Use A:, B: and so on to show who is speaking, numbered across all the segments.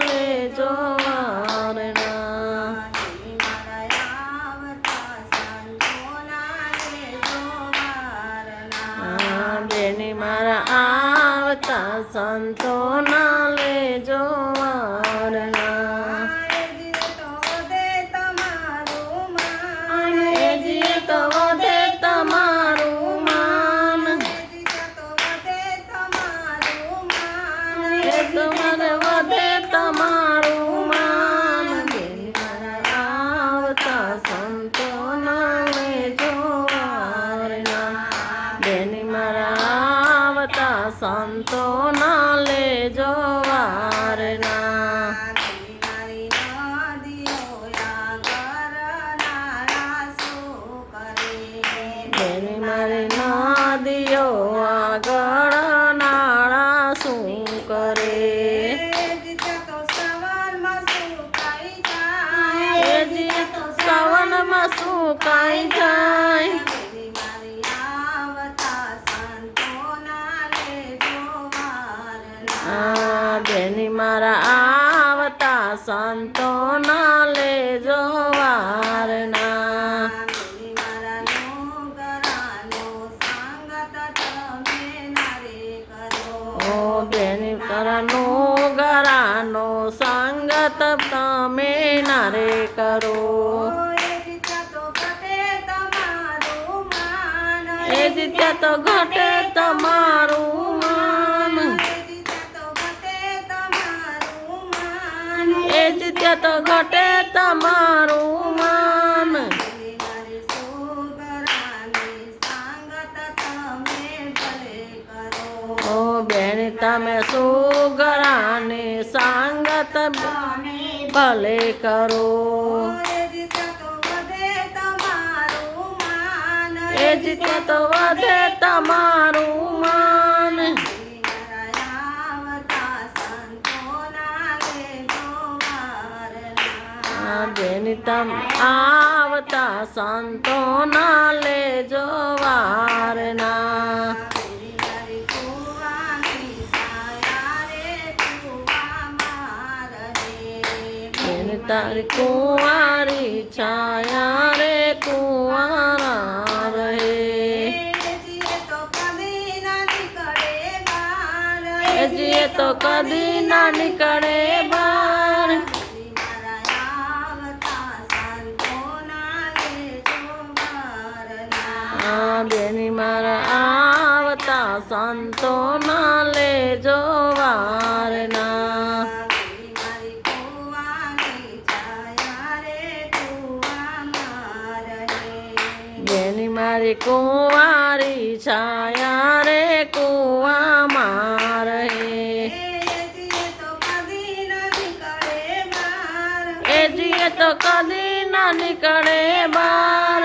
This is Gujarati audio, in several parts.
A: લેજો વારના આ બેની મારા આવતા સંતોના લેજો વારના એજી તો વધે તમારું માન એ તો મને વધે તમારું માન બેની મારા આવતા સંતોના લેજો વારના બેની મારા આવતા સંતોના લેજો વારના બેની મારી નદીઓ આગળ નાળા શું કરે એ જી તો શ્રવણમાં શું કાંઈ જાય આ બેની મારા આવતા સંતોના લેજો વારના બેની કરનો ગરાનો સંગત તમે નારે કરો. એ જીત્યા તો ઘટે તમારું એ તો ઘટે તમારું માન. ઓ બેન તમે સુગરાની સાંગત ભલે કરો. એ જીતે તો વધે તમારું માન આ બેન તમ આવતા સંતોના લેજો વારના તારી કુંવારી છાયા રે, કુંવારા રહે. જીએ તો કદી ના નીકળે બાર મારા આવતા સંતોના લેજો વારના. બેની મારી કુંવારી છાયા રે કુવામાં રહે એ જીએ તો કદી ના નીકળે બાર.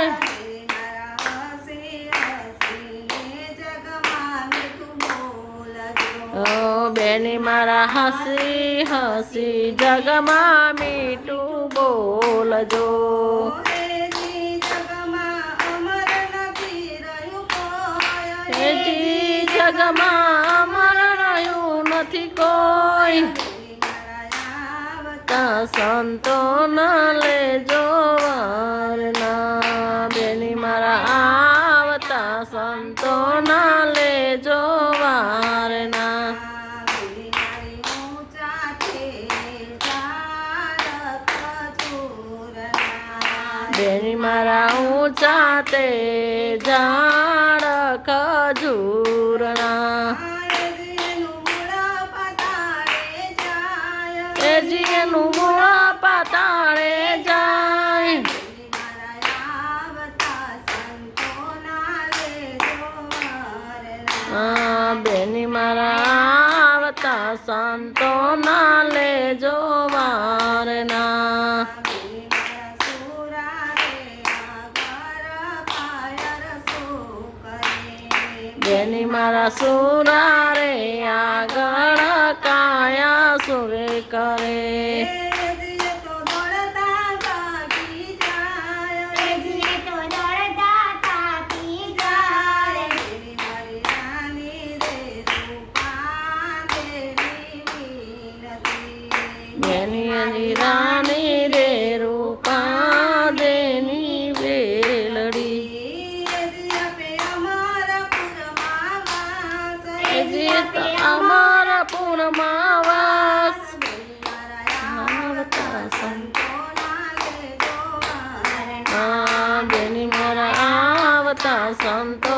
A: બેની મારા હસી હસી જગમાં મીઠું બોલજો. જગમાં અમર રહ્યું નથી કોઈ. સંતો ના ઊંચા તે ઝાડ ખજૂરણા એ જીનું મૂળ પાતાળે જાય. બેની મારા આવતા સંતો ના લેજો વારના બેની મારા સુરા રે આગળ કાયા સુરે કરે. બેની હજી રાણી એજી તો અમારા પૂરમાં વાસ આવતા સંતો